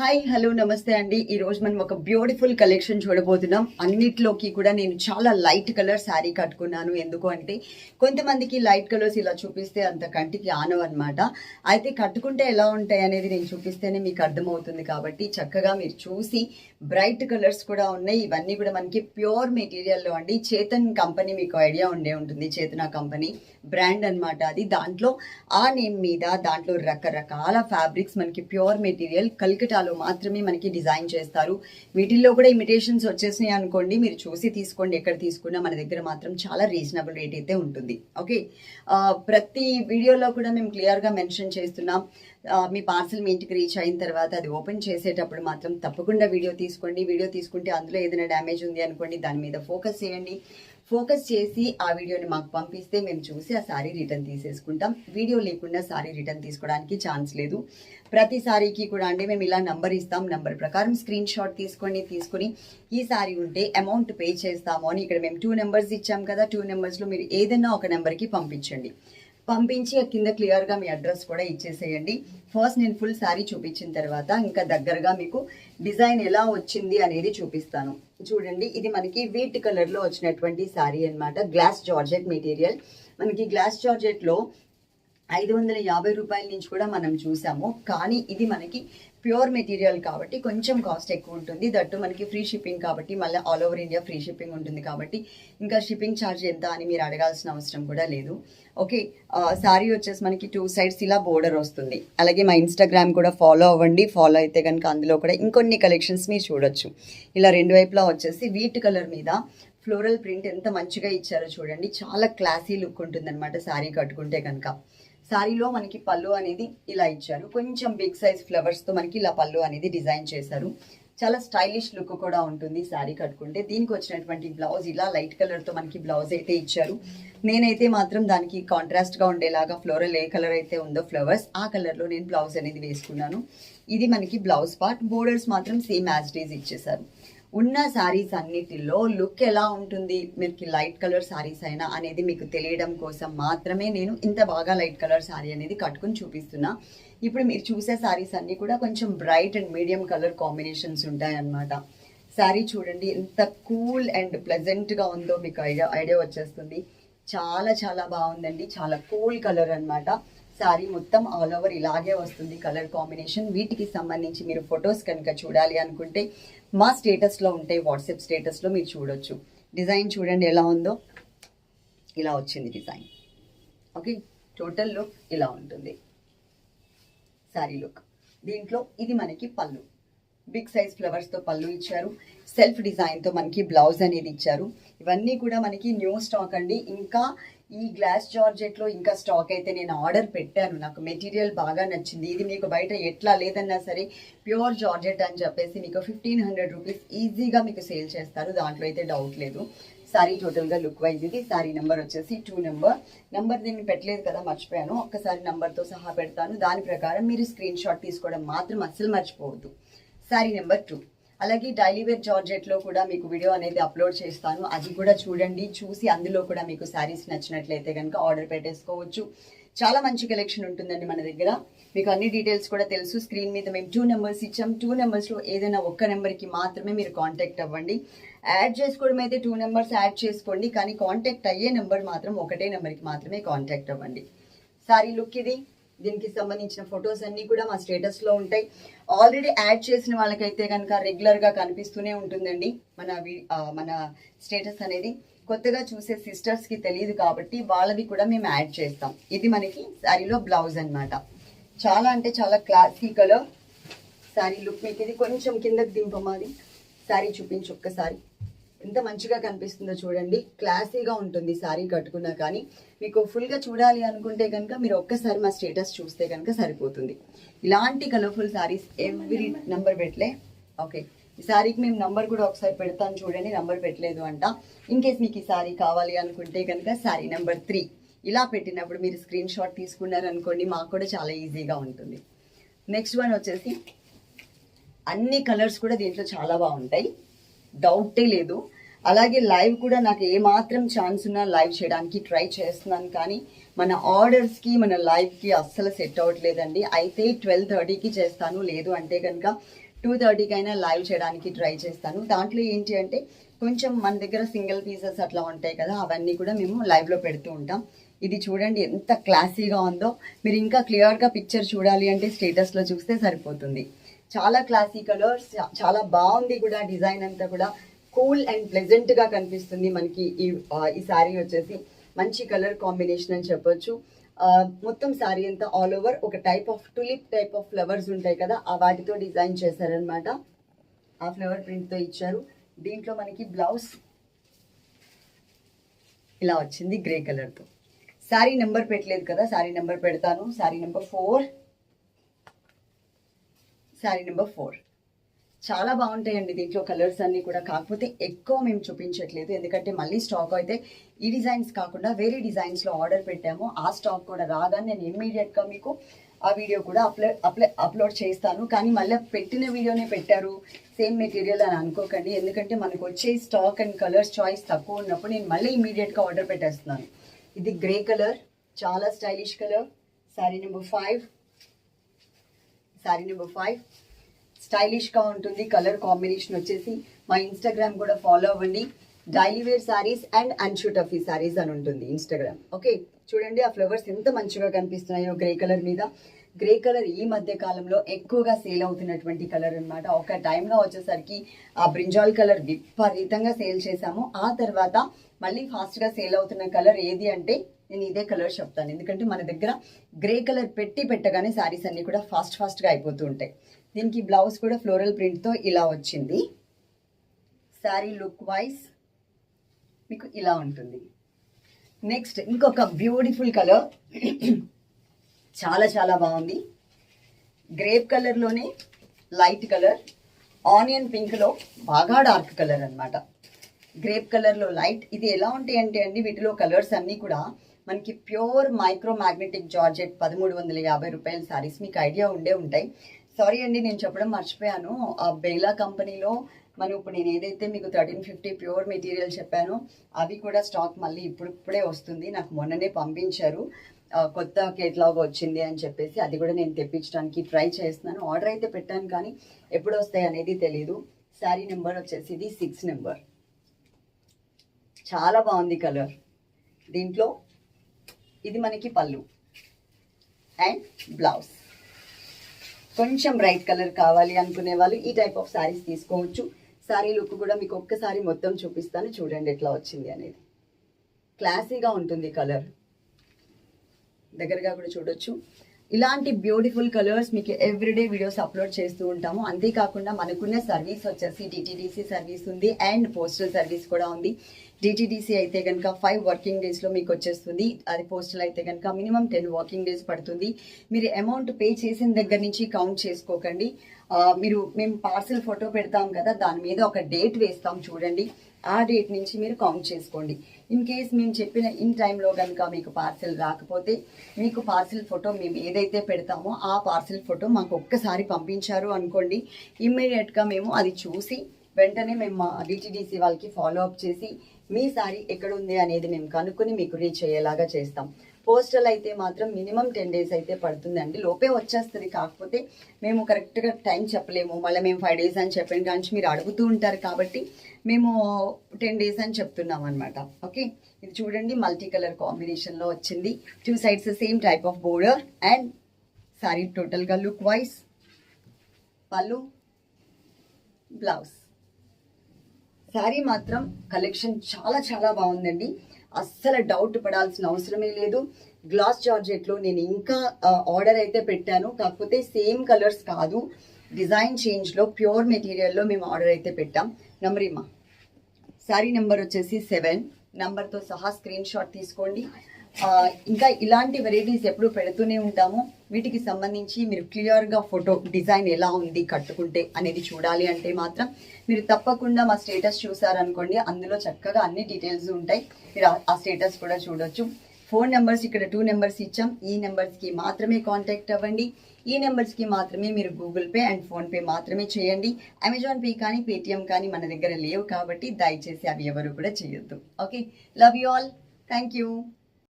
Hi hello నమస్తే అండి. ఈ రోజు మనం ఒక బ్యూటిఫుల్ కలెక్షన్ చూడబోతున్నాం. అన్నిట్లోకి కూడా నేను చాలా లైట్ కలర్ శారీ కట్టుకున్నాను. ఎందుకు అంటే కొంతమందికి లైట్ కలర్స్ ఇలా చూపిస్తే అంత కంటికి ఆనవ అనమాట అయితే కట్టుకుంటే ఎలా ఉంటాయి అనేది నేను చూపిస్తేనే మీకు అర్థమవుతుంది కాబట్టి చక్కగా మీరు చూసి బ్రైట్ కలర్స్ కూడా ఉన్నాయి. ఇవన్నీ కూడా మనకి ప్యూర్ మెటీరియల్లో అండి. చేతన్ కంపెనీ మీకు ఐడియా ఉండే ఉంటుంది. చేతన కంపెనీ బ్రాండ్ అన్నమాట అది. దాంట్లో ఆ నేమ్ మీద దాంట్లో రకరకాల ఫ్యాబ్రిక్స్ మనకి ప్యూర్ మెటీరియల్ కల్కటాలో మాత్రమే మనకి డిజైన్ చేస్తారు. వీటిల్లో కూడా ఇమిటేషన్స్ వచ్చేసినాయి అనుకోండి మీరు చూసి తీసుకోండి ఎక్కడ తీసుకున్నా మన దగ్గర మాత్రం చాలా రీజనబుల్ రేట్ అయితే ఉంటుంది. ఓకే? ప్రతి వీడియోలో కూడా మేము క్లియర్గా మెన్షన్ చేస్తున్నాం. మీ పార్సల్ మీ ఇంటికి రీచ్ అయిన తర్వాత అది ఓపెన్ చేసేటప్పుడు మాత్రం తప్పకుండా వీడియో తీసుకోండి. వీడియో తీసుకుంటే అందులో ఏదైనా డ్యామేజ్ ఉంది అనుకోండి దాని మీద ఫోకస్ చేయండి. ఫోకస్ చేసి ఆ వీడియోని మాకు పంపిస్తే మేము చూసి ఆ శారీ రిటర్న్ తీసేసుకుంటాం. వీడియో లేకుండా శారీ రిటర్న్ తీసుకోవడానికి ఛాన్స్ లేదు. ప్రతి శారీకి కూడా అంటే మేము ఇలా నంబర్ ఇస్తాం. నంబర్ ప్రకారం స్క్రీన్ షాట్ తీసుకొని తీసుకొని ఈ శారీ ఉంటే అమౌంట్ పే చేస్తాము అని ఇక్కడ మేము టూ నెంబర్స్ ఇచ్చాం కదా టూ నెంబర్స్లో మీరు ఏదైనా ఒక నెంబర్కి పంపించండి. పంపించి ఆ కింద క్లియర్గా మీ అడ్రస్ కూడా ఇచ్చేసేయండి. ఫస్ట్ నేను ఫుల్ శారీ చూపించిన తర్వాత ఇంకా దగ్గరగా మీకు డిజైన్ ఎలా వచ్చింది అనేది చూపిస్తాను. చూడండి ఇది మనకి వీట్ కలర్లో వచ్చినటువంటి శారీ అన్నమాట. గ్లాస్ జార్జెట్ మెటీరియల్ మనకి గ్లాస్ జార్జెట్లో ఐదు వందల యాభై రూపాయల నుంచి కూడా మనం చూసాము. కానీ ఇది మనకి ప్యూర్ మెటీరియల్ కాబట్టి కొంచెం కాస్ట్ ఎక్కువ ఉంటుంది. దట్టు మనకి ఫ్రీ షిప్పింగ్ కాబట్టి మళ్ళీ all over India free shipping ఉంటుంది కాబట్టి ఇంకా షిప్పింగ్ ఛార్జ్ ఎంత అని మీరు అడగాల్సిన అవసరం కూడా లేదు. ఓకే సారీ వచ్చేసి మనకి టూ సైడ్స్ ఇలా బోర్డర్ వస్తుంది. అలాగే మా ఇన్స్టాగ్రామ్ కూడా ఫాలో అవ్వండి. ఫాలో అయితే కనుక అందులో కూడా ఇంకొన్ని కలెక్షన్స్ మీరు చూడొచ్చు. ఇలా రెండు వైపులా వచ్చేసి వీట్ కలర్ మీద ఫ్లోరల్ ప్రింట్ ఎంత మంచిగా ఇచ్చారో చూడండి. చాలా క్లాసీ లుక్ ఉంటుందన్నమాట శారీ కట్టుకుంటే కనుక. శారీలో మనకి పళ్ళు అనేది ఇలా ఇచ్చారు. కొంచెం బిగ్ సైజ్ ఫ్లవర్స్తో మనకి ఇలా పళ్ళు అనేది డిజైన్ చేశారు. చాలా స్టైలిష్ లుక్ కూడా ఉంటుంది శారీ కట్టుకుంటే. దీనికి వచ్చినటువంటి బ్లౌజ్ ఇలా లైట్ కలర్తో మనకి బ్లౌజ్ అయితే ఇచ్చారు. నేనైతే మాత్రం దానికి కాంట్రాస్ట్గా ఉండేలాగా ఫ్లోరల్ ఏ కలర్ అయితే ఉందో ఫ్లవర్స్ ఆ కలర్లో నేను బ్లౌజ్ అనేది వేసుకున్నాను. ఇది మనకి బ్లౌజ్ పార్ట్ బోర్డర్స్ మాత్రం సేమ్ యాజ్ డేస్ ఇచ్చేసారు ఉన్న శారీస్ అన్నిటిలో లుక్ ఎలా ఉంటుంది? మీకు లైట్ కలర్ శారీస్ అయినా అనేది మీకు తెలియడం కోసం మాత్రమే నేను ఇంత బాగా లైట్ కలర్ శారీ అనేది కట్టుకుని చూపిస్తున్నా. ఇప్పుడు మీరు చూసే శారీస్ అన్నీ కూడా కొంచెం bright and medium colour combinations ఉంటాయన్నమాట. శారీ చూడండి ఎంత కూల్ అండ్ ప్లెజెంట్గా ఉందో మీకు ఐడియా ఐడియా వచ్చేస్తుంది. చాలా చాలా బాగుందండి. చాలా కూల్ కలర్ అన్నమాట. శారీ మొత్తం ఆల్ ఓవర్ ఇలాగే వస్తుంది కలర్ కాంబినేషన్ వీటికి సంబంధించి మీరు ఫొటోస్ కనుక చూడాలి అనుకుంటే మా స్టేటస్లో ఉంటాయి వాట్సాప్ స్టేటస్లో మీరు చూడొచ్చు. డిజైన్ చూడండి ఎలా ఉందో. ఇలా వచ్చింది డిజైన్ ఓకే టోటల్ లుక్ ఇలా ఉంటుంది. శారీ లుక్ దీంట్లో ఇది మనకి పళ్ళు. బిగ్ సైజ్ ఫ్లవర్స్తో పళ్ళు ఇచ్చారు. సెల్ఫ్ డిజైన్తో మనకి బ్లౌజ్ అనేది ఇచ్చారు. ఇవన్నీ కూడా మనకి న్యూ స్టాక్ అండి. ఇంకా ఈ గ్లాస్ జార్జెట్లో ఇంకా స్టాక్ అయితే నేను ఆర్డర్ పెట్టాను. నాకు మెటీరియల్ బాగా నచ్చింది. ఇది మీకు బయట ఎట్లా లేదన్నా సరే ప్యూర్ జార్జెట్ అని చెప్పేసి మీకు ఫిఫ్టీన్ హండ్రెడ్ రూపీస్ ఈజీగా మీకు సేల్ చేస్తారు. దాంట్లో అయితే డౌట్ లేదు. సారీ టోటల్గా లుక్ వైజ్ ఇది. సారీ నెంబర్ వచ్చేసి టూ నెంబర్. నెంబర్ నేను పెట్టలేదు కదా మర్చిపోయాను. ఒక్కసారి నెంబర్తో సహా పెడతాను. దాని ప్రకారం మీరు స్క్రీన్ షాట్ తీసుకోవడం మాత్రం అస్సలు మర్చిపోవద్దు. Sari number two. అలాగే డైలీ వేర్ జార్జెట్లో కూడా మీకు వీడియో అనేది అప్లోడ్ చేస్తాను. అది కూడా చూడండి చూసి అందులో కూడా మీకు శారీస్ నచ్చినట్లయితే కనుక ఆర్డర్ పెట్టేసుకోవచ్చు. చాలా మంచి కలెక్షన్ ఉంటుందండి మన దగ్గర. మీకు అన్ని డీటెయిల్స్ కూడా తెలుసు. స్క్రీన్ మీద మేము టూ నెంబర్స్ ఇచ్చాం. టూ నెంబర్స్లో ఏదైనా ఒక్క నెంబర్కి మాత్రమే మీరు కాంటాక్ట్ అవ్వండి. యాడ్ చేసుకోవడం అయితే టూ నెంబర్స్ యాడ్ చేసుకోండి. కానీ కాంటాక్ట్ అయ్యే నెంబర్ మాత్రం ఒకటే నెంబర్కి మాత్రమే కాంటాక్ట్ అవ్వండి. సారీ లుక్ ఇది. దీనికి సంబంధించిన ఫొటోస్ అన్నీ కూడా మా స్టేటస్లో ఉంటాయి. ఆల్రెడీ యాడ్ చేసిన వాళ్ళకైతే కనుక రెగ్యులర్గా కనిపిస్తూనే ఉంటుందండి మన మన స్టేటస్ అనేది. కొత్తగా చూసే సిస్టర్స్కి తెలియదు కాబట్టి వాళ్ళవి కూడా మేము యాడ్ చేస్తాం. ఇది మనకి శారీలో బ్లౌజ్ అన్నమాట. చాలా అంటే చాలా క్లాసికలో కలర్ శారీ లుక్ మీకు ఇది కొంచెం కిందకి దింపమాది శారీ చూపించు ఒక్కసారి. ఎంత మంచిగా కనిపిస్తుందో చూడండి. క్లాసీగా ఉంటుంది సారీ కట్టుకున్నా కానీ. మీకు ఫుల్గా చూడాలి అనుకుంటే కనుక మీరు ఒక్కసారి మా స్టేటస్ చూస్తే కనుక సరిపోతుంది. ఇలాంటి కలర్ఫుల్ సారీస్ ఎవ్రీ నంబర్ పెట్టలే. ఓకే ఈ సారీకి మేము నంబర్ కూడా ఒకసారి పెడతాను చూడండి. నంబర్ పెట్టలేదు అంట. ఇన్ కేస్ మీకు ఈ సారీ కావాలి అనుకుంటే కనుక శారీ నెంబర్ త్రీ ఇలా పెట్టినప్పుడు మీరు స్క్రీన్ షాట్ తీసుకున్నారనుకోండి మాకు కూడా చాలా ఈజీగా ఉంటుంది. నెక్స్ట్ వన్ వచ్చేసి అన్ని కలర్స్ కూడా దీంట్లో చాలా బాగుంటాయి. డౌటే లేదు. అలాగే లైవ్ కూడా నాకు ఏ మాత్రం ఛాన్స్ ఉన్నా లైవ్ చేయడానికి ట్రై చేస్తున్నాను. కానీ మన ఆర్డర్స్కి మన లైవ్కి అస్సలు సెట్ అవ్వట్లేదండి. అయితే ట్వెల్వ్ థర్టీకి చేస్తాను. లేదు అంటే కనుక టూ థర్టీకి అయినా లైవ్ చేయడానికి ట్రై చేస్తాను. దాంట్లో ఏంటి అంటే కొంచెం మన దగ్గర సింగిల్ పీసెస్ అట్లా ఉంటాయి కదా అవన్నీ కూడా మేము లైవ్లో పెడుతూ ఉంటాం. ఇది చూడండి ఎంత క్లాసీగా ఉందో. మీరు ఇంకా క్లియర్గా పిక్చర్ చూడాలి అంటే స్టేటస్లో చూస్తే సరిపోతుంది. చాలా క్లాసీ కలర్స్ చాలా బాగుంది కూడా డిజైన్ అంతా కూడా. కూల్ అండ్ ప్లెజెంట్గా కనిపిస్తుంది మనకి ఈ ఈ శారీ వచ్చేసి. మంచి కలర్ కాంబినేషన్ అని చెప్పొచ్చు. మొత్తం శారీ అంతా ఆల్ ఓవర్ ఒక type of tulip type of flowers ఉంటాయి కదా ఆ వాటితో డిజైన్ చేశారనమాట ఆ ఫ్లవర్ ప్రింట్తో ఇచ్చారు. దీంట్లో మనకి బ్లౌజ్ ఇలా వచ్చింది గ్రే కలర్తో శారీ నెంబర్ పెట్టలేదు కదా శారీ నెంబర్ పెడతాను. Sari number four sari number four చాలా బాగుంటాయండి దీంట్లో కలర్స్ అన్నీ కూడా. కాకపోతే ఎక్కువ మేము చూపించట్లేదు. ఎందుకంటే మళ్ళీ స్టాక్ అయితే ఈ డిజైన్స్ కాకుండా వేరే డిజైన్స్లో ఆర్డర్ పెట్టాము. ఆ స్టాక్ కూడా రాగానే నేను ఇమ్మీడియట్గా మీకు ఆ వీడియో కూడా అప్లోడ్ అప్లై అప్లోడ్ చేస్తాను. కానీ మళ్ళీ పెట్టిన వీడియోనే పెట్టారు. సేమ్ మెటీరియల్ అని అనుకోకండి. ఎందుకంటే మనకు వచ్చే స్టాక్ అండ్ కలర్స్ చాయిస్ తక్కువ ఉన్నప్పుడు నేను మళ్ళీ ఇమీడియట్గా ఆర్డర్ పెట్టేస్తున్నాను. ఇది గ్రే కలర్ చాలా stylish colour sari number five sari number five స్టైలిష్గా ఉంటుంది కలర్ కాంబినేషన్ వచ్చేసి. మా ఇన్స్టాగ్రామ్ కూడా ఫాలో అవ్వండి. డైలీ వేర్ శారీస్ అండ్ అన్షూటఫీ శారీస్ అని ఉంటుంది ఇన్స్టాగ్రామ్ ఓకే చూడండి ఆ ఫ్లవర్స్ ఎంత మంచిగా కనిపిస్తున్నాయో గ్రే కలర్ మీద. గ్రే కలర్ ఈ మధ్య కాలంలో ఎక్కువగా సేల్ అవుతున్నటువంటి కలర్ అనమాట ఒక టైంలో వచ్చేసరికి ఆ బ్రింజాల్ కలర్ విపరీతంగా సేల్ చేశాము. ఆ తర్వాత మళ్ళీ ఫాస్ట్గా సేల్ అవుతున్న కలర్ ఏది అంటే నేను ఇదే కలర్ చెప్తాను. ఎందుకంటే మన దగ్గర గ్రే కలర్ పెట్టి పెట్టగానే శారీస్ అన్నీ కూడా ఫాస్ట్ ఫాస్ట్గా అయిపోతూ ఉంటాయి. దీనికి బ్లౌజ్ కూడా ఫ్లోరల్ ప్రింట్తో ఇలా వచ్చింది. శారీ లుక్ వైజ్ మీకు ఇలా ఉంటుంది. నెక్స్ట్ ఇంకొక బ్యూటిఫుల్ కలర్. చాలా చాలా బాగుంది. గ్రేప్ కలర్లోనే లైట్ కలర్. ఆనియన్ పింక్లో బాగా డార్క్ కలర్ అనమాట గ్రేప్ కలర్లో లైట్. ఇది ఎలా ఉంటాయి అంటే అండి వీటిలో కలర్స్ అన్నీ కూడా మనకి ప్యూర్ మైక్రో మ్యాగ్నెటిక్ జార్జెట్ పదమూడు వందల యాభై రూపాయల శారీస్ మీకు ఐడియా ఉండే ఉంటాయి. సారీ అండి నేను చెప్పడం మర్చిపోయాను. ఆ బెయిలా కంపెనీలో మనం ఇప్పుడు నేను ఏదైతే మీకు థర్టీన్ ఫిఫ్టీ ప్యూర్ మెటీరియల్ చెప్పానో అవి కూడా స్టాక్ మళ్ళీ ఇప్పుడిప్పుడే వస్తుంది. నాకు మొన్ననే పంపించారు. కొత్త కేట్లాగ్ వచ్చింది అని చెప్పేసి అది కూడా నేను తెప్పించడానికి ట్రై చేస్తున్నాను. ఆర్డర్ అయితే పెట్టాను కానీ ఎప్పుడు వస్తాయి అనేది తెలియదు శారీ నెంబర్ వచ్చేసి ఇది సిక్స్ నెంబర్. చాలా బాగుంది కలర్. దీంట్లో ఇది మనకి పళ్ళు అండ్ బ్లౌజ్. కొంచెం బ్రైట్ కలర్ కావాలి అనుకునే వాళ్ళు ఈ టైప్ ఆఫ్ శారీస్ తీసుకోవచ్చు. శారీ లుక్ కూడా మీకు ఒక్కసారి మొత్తం చూపిస్తాను. చూడండి ఎట్లా వచ్చింది అనేది. క్లాసీగా ఉంటుంది కలర్. దగ్గరగా కూడా చూడొచ్చు. ఇలాంటి బ్యూటిఫుల్ కలర్స్ మీకు ఎవ్రీడే వీడియోస్ అప్లోడ్ చేస్తూ ఉంటాము. అంతేకాకుండా మనకున్న సర్వీస్ వచ్చేసి డిటీడీసీ సర్వీస్ ఉంది అండ్ పోస్టల్ సర్వీస్ కూడా ఉంది. డిటీడీసీ అయితే కనుక ఫైవ్ వర్కింగ్ డేస్లో మీకు వచ్చేస్తుంది. అది పోస్టల్ అయితే కనుక మినిమం టెన్ వర్కింగ్ డేస్ పడుతుంది. మీరు అమౌంట్ పే చేసిన దగ్గర నుంచి కౌంట్ చేసుకోకండి. మీరు మేము పార్సిల్ ఫోటో పెడతాం కదా దాని మీద ఒక డేట్ వేస్తాం చూడండి. ఆ డేట్ నుంచి మీరు కౌంట్ చేసుకోండి. ఇన్ కేస్ మేము చెప్పిన ఇన్ టైంలో కనుక మీకు పార్సిల్ రాకపోతే మీకు పార్సిల్ ఫోటో మేము ఏదైతే పెడతామో ఆ పార్సిల్ ఫోటో మాకు ఒక్కసారి పంపించారు అనుకోండి. ఇమ్మీడియట్గా మేము అది చూసి వెంటనే మేము మా డిటీడీసీ వాళ్ళకి ఫాలో అప్ చేసి మీ సారీ ఎక్కడ ఉంది అనేది మేము కనుక్కొని మీకు రీచ్ అయ్యేలాగా చేస్తాం. పోస్టల్ అయితే మాత్రం మినిమం టెన్ డేస్ అయితే పడుతుందండి. లోపే వచ్చేస్తుంది. కాకపోతే మేము కరెక్ట్గా టైం చెప్పలేము. మళ్ళీ మేము ఫైవ్ డేస్ అని చెప్పిన కానీ మీరు అడుగుతూ ఉంటారు కాబట్టి మేము టెన్ డేస్ అని చెప్తున్నాం అనమాట ఓకే? ఇది చూడండి. మల్టీ కలర్ కాంబినేషన్లో వచ్చింది. Two sides same type of border and sari టోటల్గా లుక్ వైజ్ పళ్ళు బ్లౌజ్. శారీ మాత్రం కలెక్షన్ చాలా చాలా బాగుందండి. అస్సలు డౌట్ పడాల్సిన అవసరమే లేదు. గ్లాస్ జార్జెట్లో నేను ఇంకా ఆర్డర్ అయితే పెట్టాను. కాకపోతే సేమ్ కలర్స్ కాదు. డిజైన్ చేంజ్లో ప్యూర్ మెటీరియల్లో మేము ఆర్డర్ అయితే పెట్టాం. నమ్మరిమా శారీ నెంబర్ వచ్చేసి సెవెన్ నంబర్తో సహా స్క్రీన్ షాట్ తీసుకోండి. ఇంకా ఇలాంటి వెరైటీస్ ఎప్పుడు పెడుతూనే ఉంటాము. వీటికి సంబంధించి మీరు క్లియర్గా ఫోటో డిజైన్ ఎలా ఉంది కట్టుకుంటే అనేది చూడాలి అంటే మాత్రం మీరు తప్పకుండా మా స్టేటస్ చూసారనుకోండి అందులో చక్కగా అన్ని డీటెయిల్స్ ఉంటాయి. మీరు ఆ- ఆ స్టేటస్ కూడా చూడొచ్చు. ఫోన్ నెంబర్స్ ఇక్కడ టూ నెంబర్స్ ఇచ్చాం. ఈ నెంబర్స్కి మాత్రమే కాంటాక్ట్ అవ్వండి. ఈ నెంబర్స్కి మాత్రమే మీరు గూగుల్ పే అండ్ ఫోన్పే మాత్రమే చేయండి. అమెజాన్ పే కానీ పేటిఎం కానీ మన దగ్గర లేవు కాబట్టి దయచేసి అవి ఎవరు కూడా చేయొద్దు. Okay love you all thank you